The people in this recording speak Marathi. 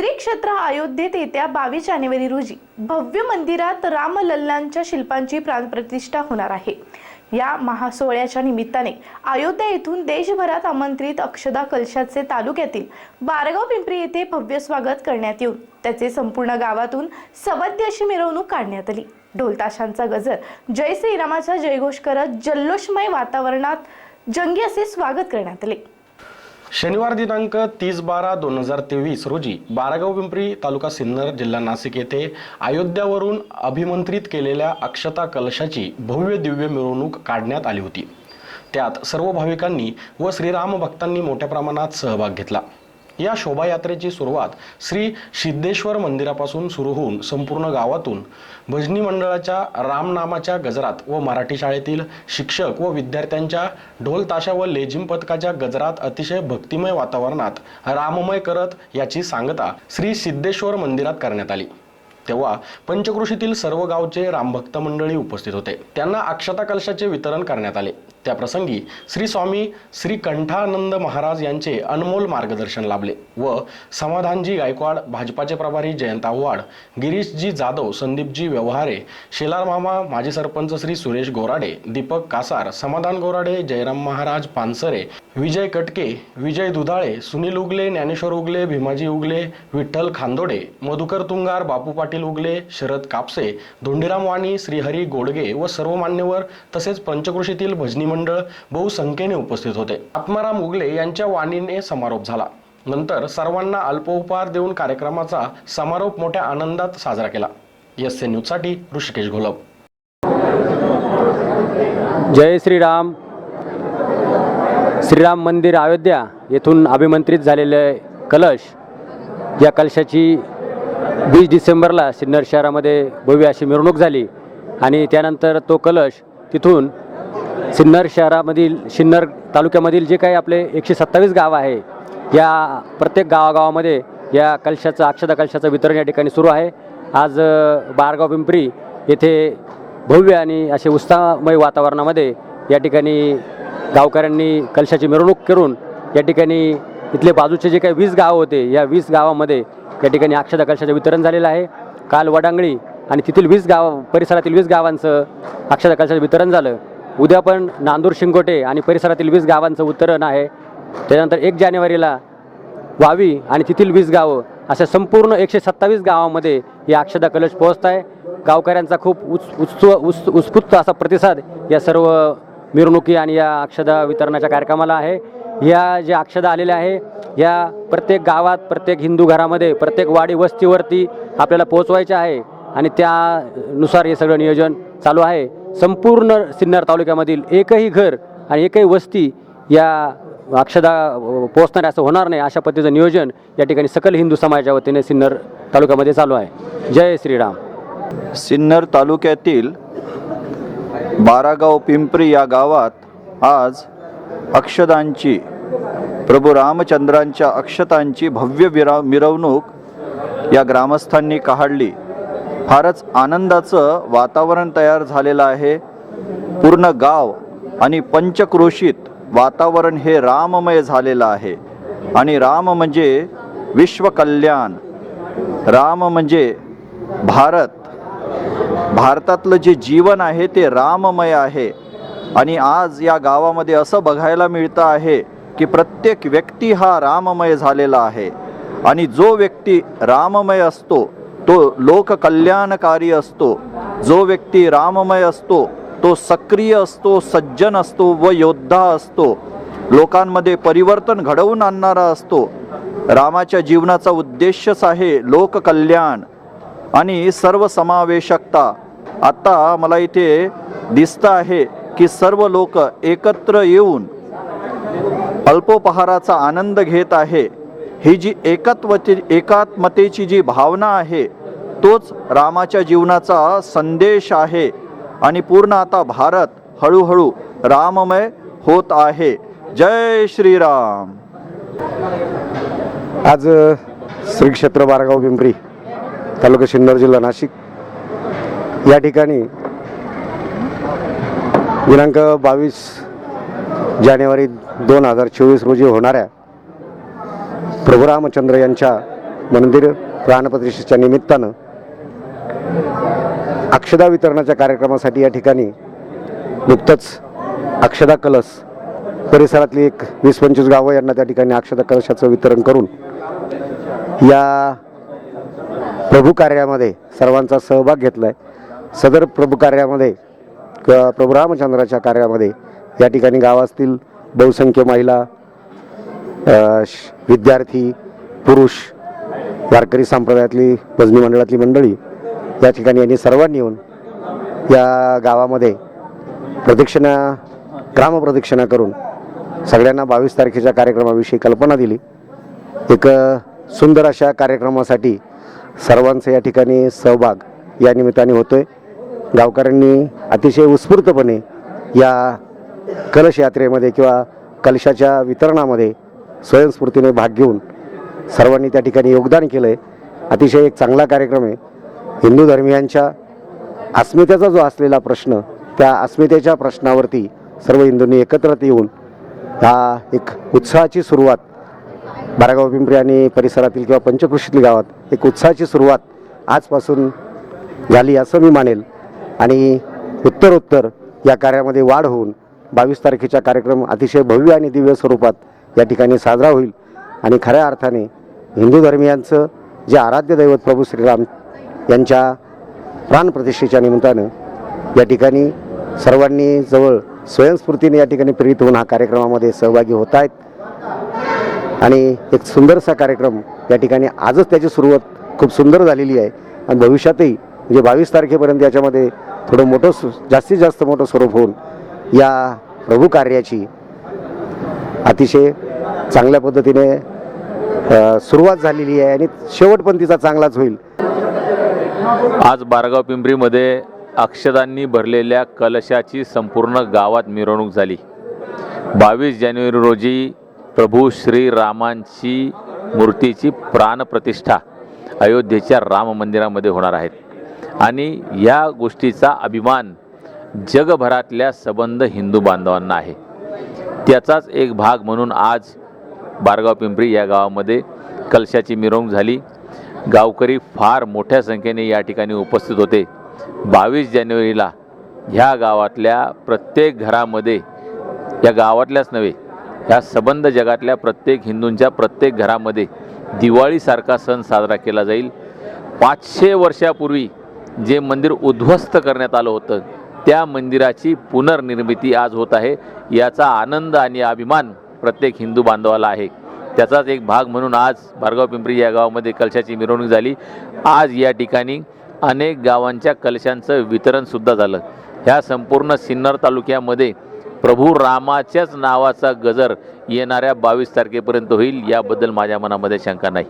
श्री क्षेत्र अयोध्येत येत्या बावीस जानेवारी रोजी भव्य मंदिरात रामलल्लांच्या शिल्पांची प्राणप्रतिष्ठा होणार आहे. या महासोहळ्याच्या निमित्ताने अयोध्या येथून देशभरात आमंत्रित अक्षदा कलशाचे तालुक्यातील बारगाव पिंपरी येथे भव्य स्वागत करण्यात येऊन त्याचे संपूर्ण गावातून सबद्य अशी मिरवणूक काढण्यात आली. ढोलताशांचा गजर जय श्रीरामाचा जयघोष करत जल्लोषमय वातावरणात जंगी असे स्वागत करण्यात आले. शनिवार दिनांक तीस बारा दोन हजार तेवीस रोजी बारागाव पिंपरी तालुका सिन्नर जिल्हा नाशिक येथे अयोध्यावरून अभिमंत्रित केलेल्या अक्षता कलशाची भव्य दिव्य मिरवणूक काढण्यात आली होती. त्यात सर्व भाविकांनी व श्रीराम भक्तांनी मोठ्या प्रमाणात सहभाग घेतला. या शोभायात्रेची सुरुवात श्री सिद्धेश्वर मंदिरापासून सुरू होऊन संपूर्ण गावातून भजनी मंडळाच्या रामनामाच्या गजरात व मराठी शाळेतील शिक्षक व विद्यार्थ्यांच्या ढोल ताशा व लेझिम पथकाच्या गजरात अतिशय भक्तिमय वातावरणात राममय करत याची सांगता श्री सिद्धेश्वर मंदिरात करण्यात आली. तेव्हा पंचकृषीतील सर्व गावचे रामभक्त मंडळी उपस्थित होते. त्यांना अक्षता कलशाचे वितरण करण्यात आले. त्याप्रसंगी श्री स्वामी श्री कंठानंद महाराज यांचे अनमोल मार्गदर्शन लाभले व समाधानजी गायकवाड भाजपाचे प्रभारी जयंत आव्हाड गिरीशजी जाधव संदीपजी व्यवहारे शेलार मामा माजी सरपंच श्री सुरेश गोराडे दीपक कासार समाधान गोराडे जयराम महाराज पानसरे विजय कटके विजय दुधाळे सुनील उगले ज्ञानेश्वर उगले भीमाजी उगले विठ्ठल खांदोडे मधुकर तुंगार बापू पाटील उगले शरद कापसे धोंडीराम वाणी श्रीहरी गोडगे व सर्व मान्यवर तसेच पंचकृषीतील भजनी मंडळ बहुसंख्येने उपस्थित होते. आत्माराम उगले यांच्या वाणीने समारोप झाला. नंतर सर्वांना अल्पोपहार देऊन कार्यक्रमाचा समारोप मोठ्या आनंदात साजरा केला. एस एन न्यूजसाठी ऋषिकेश घोलप. जय श्रीराम. श्रीराम मंदिर अयोध्या येथून अभिमंत्रित झालेले कलश या कलशाची वीस डिसेंबरला सिन्नर शहरामध्ये भव्य अशी मिरवणूक झाली आणि त्यानंतर तो कलश तिथून सिन्नर शहरामधील सिन्नर तालुक्यामधील जे काही आपले एकशे सत्तावीस गाव आहे या प्रत्येक गावागावामध्ये या कलशाचं अक्षता कलशाचं वितरण या ठिकाणी सुरू आहे. आज बारगाव पिंपरी येथे भव्य आणि असे उत्साहमय वातावरणामध्ये या ठिकाणी गावकऱ्यांनी कलशाची मिरवणूक करून या ठिकाणी इथले बाजूचे जे काही वीस गाव होते या वीस गावामध्ये या ठिकाणी अक्षता कलशाचं वितरण झालेलं आहे. काल वडांगळी आणि तेथील वीस गाव परिसरातील वीस गावांचं अक्षता कलशाचं वितरण झालं. उद्या पण नांदूर शिंगोटे आणि परिसरातील वीस गावांचं उत्तरण आहे. त्यानंतर एक जानेवारीला वावी आणि तेथील वीस गावं अशा संपूर्ण एकशे सत्तावीस गावामध्ये या अक्षदा कलश पोहोचत आहे. गावकऱ्यांचा खूप उच उत्सव उत्स उत्स्फूर्त असा प्रतिसाद या सर्व मिरवणुकी आणि या अक्षदा वितरणाच्या कार्यक्रमाला आहे. या ज्या अक्षदा आलेल्या आहे या प्रत्येक गावात प्रत्येक हिंदू घरामध्ये प्रत्येक वाडी वस्तीवरती आपल्याला पोहोचवायचे आहे आणि त्यानुसार हे सगळं नियोजन चालू आहे. संपूर्ण सिन्नर तालुक्यामधील एकही घर आणि एकही वस्ती या अक्षदा पोहोचणारे असं होणार नाही अशा पद्धतीचं नियोजन या ठिकाणी सकल हिंदू समाजाच्या वतीने सिन्नर तालुक्यामध्ये चालू आहे. जय श्रीराम. सिन्नर तालुक्यातील बारागाव पिंपरी या गावात आज अक्षदांची प्रभू रामचंद्रांच्या अक्षतांची भव्य विरा मिरवणूक या ग्रामस्थांनी काढली. फारच आनंदाचं वातावरण तयार झालेलं आहे. पूर्ण गाव आणि पंचक्रोशीत वातावरण हे राममय झालेलं आहे. आणि राम म्हणजे विश्वकल्याण राम म्हणजे भारत. भारतातलं जे जीवन आहे ते राममय आहे. आणि आज या गावामध्ये असं बघायला मिळतं आहे की प्रत्येक व्यक्ती हा राममय झालेला आहे. आणि जो व्यक्ती राममय असतो तो लोककल्याणकारी असतो. जो व्यक्ती राममय असतो तो सक्रिय असतो सज्जन असतो व योद्धा असतो. लोकांमध्ये परिवर्तन घडवून आणणारा असतो. रामाच्या जीवनाचा उद्देशच आहे लोककल्याण आणि सर्वसमावेशकता. आत्ता मला इथे दिसतं आहे की सर्व लोक एकत्र येऊन अल्पोपहाराचा आनंद घेत आहे. ही जी एकत्वची एकात्मतेची जी भावना आहे तोच रामाच्या जीवनाचा संदेश आहे. आणि पूर्ण आता भारत हळूहळू राममय होत आहे. जय श्रीराम. आज श्री क्षेत्र बारागाव पिंपरी तालुका सिन्नर जिल्हा नाशिक. या ठिकाणी दिनांक बावीस जानेवारी दोन हजार चोवीस रोजी होणाऱ्या प्रभू रामचंद्र यांच्या मंदिर प्राणप्रतिष्ठेच्या निमित्तानं अक्षदा वितरणाच्या कार्यक्रमासाठी या ठिकाणी नुकतंच अक्षदा कलश परिसरातली एक वीस पंचवीस गावं यांना त्या ठिकाणी अक्षदा कलशाचं वितरण करून या प्रभू कार्यामध्ये सर्वांचा सहभाग घेतला आहे सदर प्रभू कार्यामध्ये क- प्रभू रामचंद्राच्या कार्यामध्ये या ठिकाणी गावातील बहुसंख्य महिला श- विद्यार्थी पुरुष वारकरी संप्रदायातली भजनी मंडळातली मंडळी या ठिकाणी यांनी सर्वांनी येऊन या गावामध्ये प्रदक्षिणा ग्रामप्रदक्षिणा करून सगळ्यांना बावीस तारखेच्या कार्यक्रमाविषयी कल्पना दिली. एक सुंदर अशा कार्यक्रमासाठी सर्वांचा या ठिकाणी सहभाग या निमित्ताने होतो आहे गावकऱ्यांनी अतिशय उत्स्फूर्तपणे या कलश यात्रेमध्ये किंवा कलशाच्या वितरणामध्ये स्वयंस्फूर्तीने भाग घेऊन सर्वांनी त्या ठिकाणी योगदान केलं आहे अतिशय एक चांगला कार्यक्रम आहे. हिंदू धर्मियांच्या अस्मितेचा जो असलेला प्रश्न त्या अस्मितेच्या प्रश्नावरती सर्व हिंदूंनी एकत्र येऊन हा एक उत्साहाची सुरुवात बारागाव पिंपरी आणि परिसरातील किंवा पंचकृषीतील गावात एक उत्साहाची सुरुवात आजपासून झाली असं मी मानेल. आणि उत्तरोत्तर या कार्यामध्ये वाढ होऊन बावीस तारखेचा कार्यक्रम अतिशय भव्य आणि दिव्य स्वरूपात या ठिकाणी साजरा होईल. आणि खऱ्या अर्थाने हिंदू धर्मियांचं जे आराध्य दैवत प्रभू श्रीराम यांच्या प्राणप्रतिष्ठेच्या निमित्तानं या ठिकाणी सर्वांनी जवळ स्वयंस्फूर्तीने या ठिकाणी प्रेरित होऊन हा कार्यक्रमामध्ये सहभागी होत आहेत. आणि एक सुंदरसा कार्यक्रम या ठिकाणी आजच त्याची सुरुवात खूप सुंदर झालेली आहे. आणि भविष्यातही म्हणजे बावीस तारखेपर्यंत याच्यामध्ये थोडं मोठं सु जास्तीत जास्त मोठं स्वरूप होऊन या प्रभू कार्याची अतिशय चांगल्या पद्धतीने सुरुवात झालेली आहे आणि शेवट पण तिचा चांगलाच होईल. आज बारगाव पिंपरीमध्ये अक्षदांनी भरलेल्या कलशाची संपूर्ण गावात मिरवणूक झाली. बावीस जानेवारी रोजी प्रभू श्रीरामांची मूर्तीची प्राणप्रतिष्ठा अयोध्येच्या राम मंदिरामध्ये होणार आहेत आणि या गोष्टीचा अभिमान जगभरातल्या सबंध हिंदू बांधवांना आहे. त्याचाच एक भाग म्हणून आज बारगाव पिंपरी या गावामध्ये कलशाची मिरवणूक झाली. गावकरी फार मोठ्या संख्येने या ठिकाणी उपस्थित होते. बावीस जानेवारीला ह्या गावातल्या प्रत्येक घरामध्ये या गावातल्याच नव्हे ह्या सबंध जगातल्या प्रत्येक हिंदूंच्या प्रत्येक घरामध्ये दिवाळीसारखा सण साजरा केला जाईल. पाचशे वर्षापूर्वी जे मंदिर उद्ध्वस्त करण्यात आलं होतं त्या मंदिराची पुनर्निर्मिती आज होत आहे. याचा आनंद आणि अभिमान प्रत्येक हिंदू बांधवाला आहे. त्याचाच एक भाग म्हणून आज भार्गाव पिंपरी या गावामध्ये कलशाची मिरवणूक झाली. आज या ठिकाणी अनेक गावांच्या कलशांचं वितरणसुद्धा झालं. ह्या संपूर्ण सिन्नर तालुक्यामध्ये प्रभू रामाच्याच नावाचा गजर येणाऱ्या बावीस तारखेपर्यंत होईल याबद्दल माझ्या मनामध्ये शंका नाही.